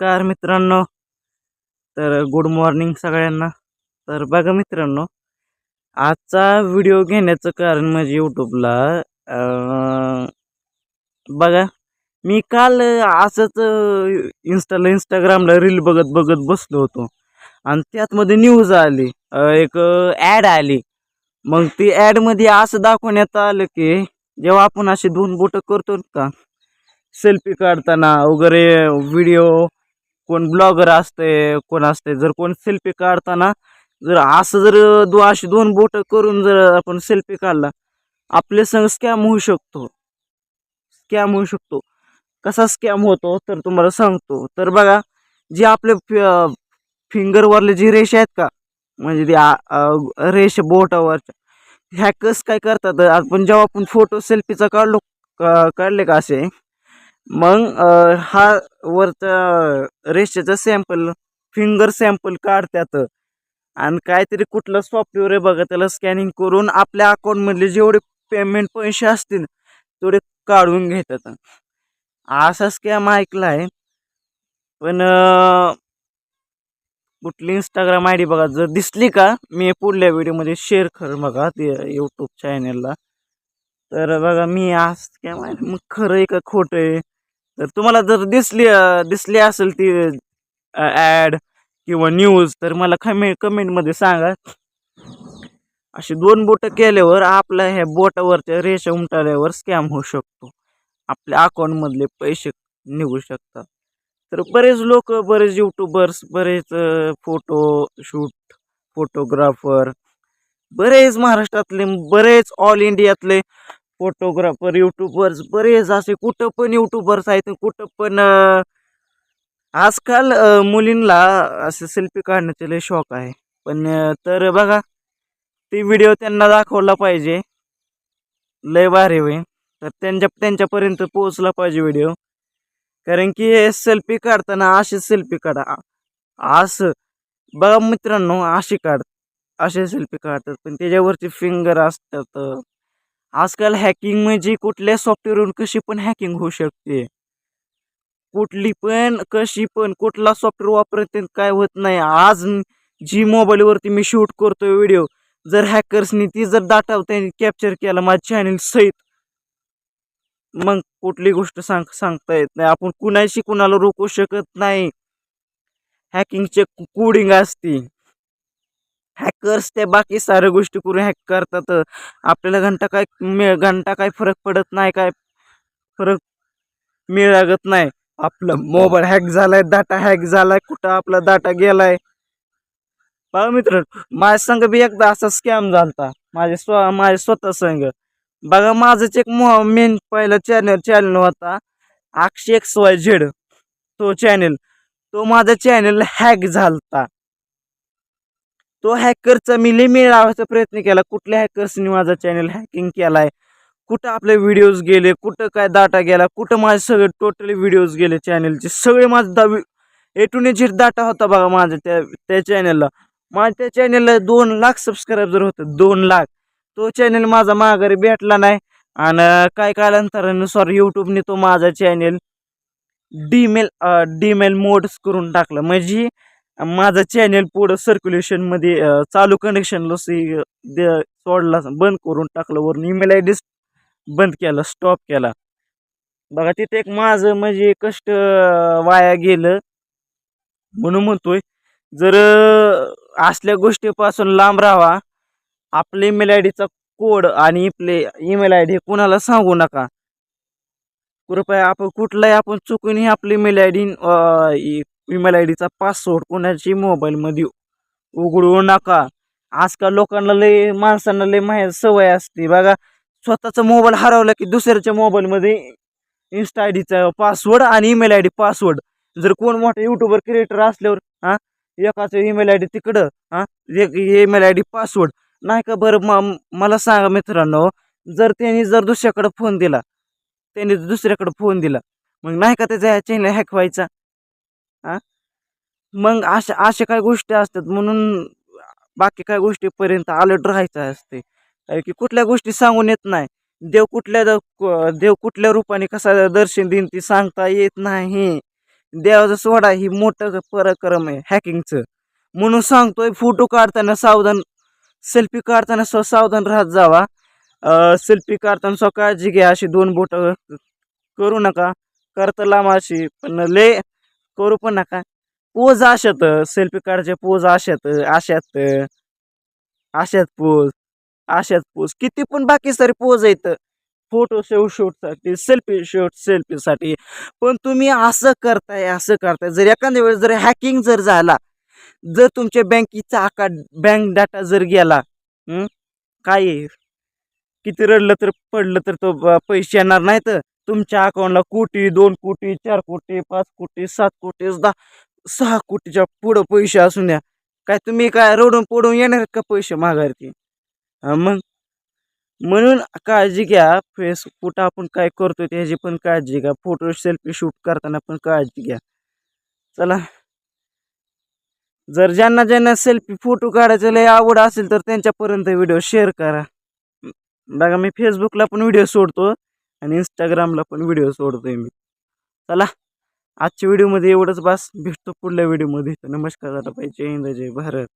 नमस्कार मित्रांनो. तर गुड मॉर्निंग सगळ्यांना. तर बघा मित्रांनो आजचा व्हिडिओ घेण्याचं कारण म्हणजे यूट्यूबला बघा मी काल असंच इन्स्टाला इंस्टाग्रामला रील बघत बघत बसलो होतो. आणि त्यातमध्ये न्यूज आली एक ॲड आली. मग ती ॲडमध्ये असं दाखवण्यात आलं की जेव्हा आपण अशी दोन बोटं करतो का सेल्फी काढताना वगैरे व्हिडिओ कोण ब्लॉगर असतंय कोण असतंय जर कोण सेल्फी काढताना जर असं जर दो अशी दोन बोटं करून जर आपण सेल्फी काढला आपले संग स्कॅम होऊ शकतो. स्कॅम होऊ शकतो. कसा स्कॅम होतो तर तुम्हाला सांगतो. तर बघा जे आपले फिंगरवरले जी रेष आहेत का म्हणजे ती रेष बोटावरच्या हॅकर्स काय करतात? आपण जेव्हा आपण फोटो सेल्फीचा काढलो काढले का असे? मग हा वरचा रेषेचा सॅम्पल फिंगर सॅम्पल काढतात आणि काहीतरी कुठलं सॉफ्टवेअर आहे बघा त्याला स्कॅनिंग करून आपल्या अकाउंटमधले जेवढे पेमेंट पैसे असतील तेवढे काढून घेतात. असा स्कॅम ऐकला आहे पण कुठली इंस्टाग्राम आय डी बघा जर दिसली का मी पुढल्या व्हिडिओमध्ये शेअर कर बघा ते यूट्यूब चॅनलला तर बघा मी आज स्कॅम आहे. मग खरं आहे का खोटं आहे? तर तुम्हाला जर दिसली दिसली असेल ती ॲड किंवा न्यूज तर मला कमे कमेंटमध्ये सांगा. अशी दोन बोटं केल्यावर आपल्या ह्या बोटावरच्या रेषा उमटाल्यावर स्कॅम होऊ शकतो. आपल्या अकाउंटमधले पैसे निघू शकतात. तर बरेच लोक बरेच यूट्यूबर्स बरेच फोटो शूट फोटोग्राफर बरेच महाराष्ट्रातले बरेच ऑल इंडियातले फोटोग्राफर यूट्यूबर्स बरेच असे कुठं पण यूट्यूबर्स आहेत कुठं पण आजकाल मुलींना असे सेल्फी काढण्याचे लय शौक आहे. पण तर बघा ते व्हिडिओ त्यांना दाखवला पाहिजे. लय भारी होईल. तर त्यांच्या त्यांच्यापर्यंत पोहोचला पाहिजे व्हिडिओ कारण की हे सेल्फी काढताना असे सेल्फी काढा. असं बघा मित्रांनो अशी काढ असे सेल्फी काढतात. पण त्याच्यावरचे फिंगर असतात. आजकाल हॅकिंग म्हणजे कुठल्या सॉफ्टवेअरवरून कशी पण हॅकिंग होऊ शकते. कुठली पण कशी पण कुठला सॉफ्टवेअर वापरते काय होत नाही. आज जी मोबाईलवरती मी शूट करतो व्हिडिओ जर हॅकर्सनी ती जर डाटा त्यांनी कॅप्चर केला माझ्या चॅनल सहित मग कुठली गोष्ट सांग सांगता येत नाही. आपण कुणाशी कुणाला रोखू शकत नाही. हॅकिंगचे कोडिंग असते. हॅकर्स ते बाकी साऱ्या गोष्टी करून हॅक करतात. आपल्याला घंटा काय मे घंटा काय फरक पडत नाही काय फरक मिळागत नाही. आपलं मोबाईल हॅक झालाय डाटा हॅक झालाय कुठं आपला डाटा गेलाय? बघा मित्र माझ्या संघ बी एकदा असा स्कॅम झालता. माझे स्व माझ्या स्वतः संघ बघा माझंच एक मेन पहिला चॅनल चॅनल होता. अक्षय एक्स वाय झेड तो चॅनल तो माझा चॅनल हॅक झालता. तो हॅकरचा मी लय लावायचा प्रयत्न केला. कुठल्या हॅकर्सनी माझा चॅनल हॅकिंग केला आहे कुठं आपले व्हिडिओज गेले? कुठं काय डाटा गेला? कुठं माझे सगळे टोटली व्हिडिओज गेले चॅनलचे सगळे माझं दहावी ए टू ने झेड डाटा होता बघा माझा त्या त्या चॅनलला माझ्या त्या चॅनलला दोन लाख सबस्क्रब जर होतं दोन लाख. तो चॅनल माझा माघारी भेटला नाही. आणि काय कालांतरानं सॉरी यूट्यूबने तो माझा चॅनल डीमेल डीमेल मोड्स करून टाकलं. म्हणजे माझा चॅनल पुढं सर्क्युलेशनमध्ये चालू कनेक्शन लॉस सोडला बंद करून टाकलं. वरून ईमेल आय डी बंद केलं स्टॉप केला. बघा तिथे एक माझं म्हणजे कष्ट वाया गेलं. म्हणून म्हणतोय जर असल्या गोष्टीपासून लांब राहा आपले ईमेल आय डीचा कोड आणि आपले ईमेल आय डी कुणाला सांगू नका. कृपया आपण कुठलाही आपण चुकूनही आपली email I D email I डीचा पासवर्ड कोणाची मोबाईलमध्ये उघडू नका. आजकाल लोकांना लय माणसांना लय माहीत सवय असते. बघा स्वतःचा मोबाईल हरवला की दुसऱ्याच्या मोबाईलमध्ये इन्स्टा आय डीचा पासवर्ड आणि ईमेल आय डी पासवर्ड जर कोण मोठा युट्यूबर क्रिएटर असल्यावर हां एकाचं ईमेल आय डी तिकडं हां एक ईमेल आय डी पासवर्ड नाही का बरं म मला सांगा मित्रांनो जर त्यांनी जर दुसऱ्याकडं फोन दिला त्यांनी दुसऱ्याकडं फोन दिला मग नाही का त्याचा चॅनल हॅक व्हायचा? हां? मग अशा अशा काय गोष्टी असतात म्हणून बाकी काय गोष्टीपर्यंत अलर्ट राहायचं असते. कारण की कुठल्या गोष्टी सांगून येत नाही. देव कुठल्या द- क- देव कुठल्या रूपाने कसा दर्शन देईन ती सांगता येत नाही. देवाचा सोडा ही मोठं पराक्रम आहे हॅकिंगचं म्हणून सांगतोय फोटो काढताना सावधान सेल्फी काढताना स्व सावधान राहत जावा. सेल्फी काढताना स्व काळजी घ्या. अशी दोन बोट करू नका. करता लांब अशी पण ले करू पण नका. पोज अशात सेल्फी काढायचे पोज अशात अशात अशात पोज अशात पोज. किती पण बाकी सारे पोज आहेत. फोटो शेवट शूटसाठी सेल्फी शूट सेल्फीसाठी पण तुम्ही असं करताय असं करताय. जर एखाद्या वेळेस जर हॅकिंग जर झाला जर तुमच्या बँकेचा आकार बँक डाटा जर गेला काय? किती रडलं तर पडलं तर तो ब- पैसे येणार नाही तर तुमच्या अकाउंटला कोटी दोन कोटी चार कोटी पाच कोटी सात कोटी दहा सहा कोटीच्या पुढं पैसे असून द्या. काय तुम्ही काय रडून पडून येणार का पैसे माघारती? मग? म्हणून काळजी घ्या. फेस कुठं आपण काय करतो त्याची पण काळजी घ्या. फोटो सेल्फी शूट करताना पण काळजी घ्या. चला. जर ज्यांना ज्यांना सेल्फी फोटो काढायचं लय आवड असेल तर त्यांच्यापर्यंत व्हिडिओ शेअर करा. बघा मी फेसबुकला पण व्हिडिओ सोडतो. आणि इंस्टाग्रामला पण व्हिडिओ सोडतो आहे मी. चला आजच्या व्हिडिओमध्ये एवढंच बस. भेटतो पुढल्या व्हिडिओमध्ये तर नमस्कार झाला पाहिजे जय हिंद जय भारत.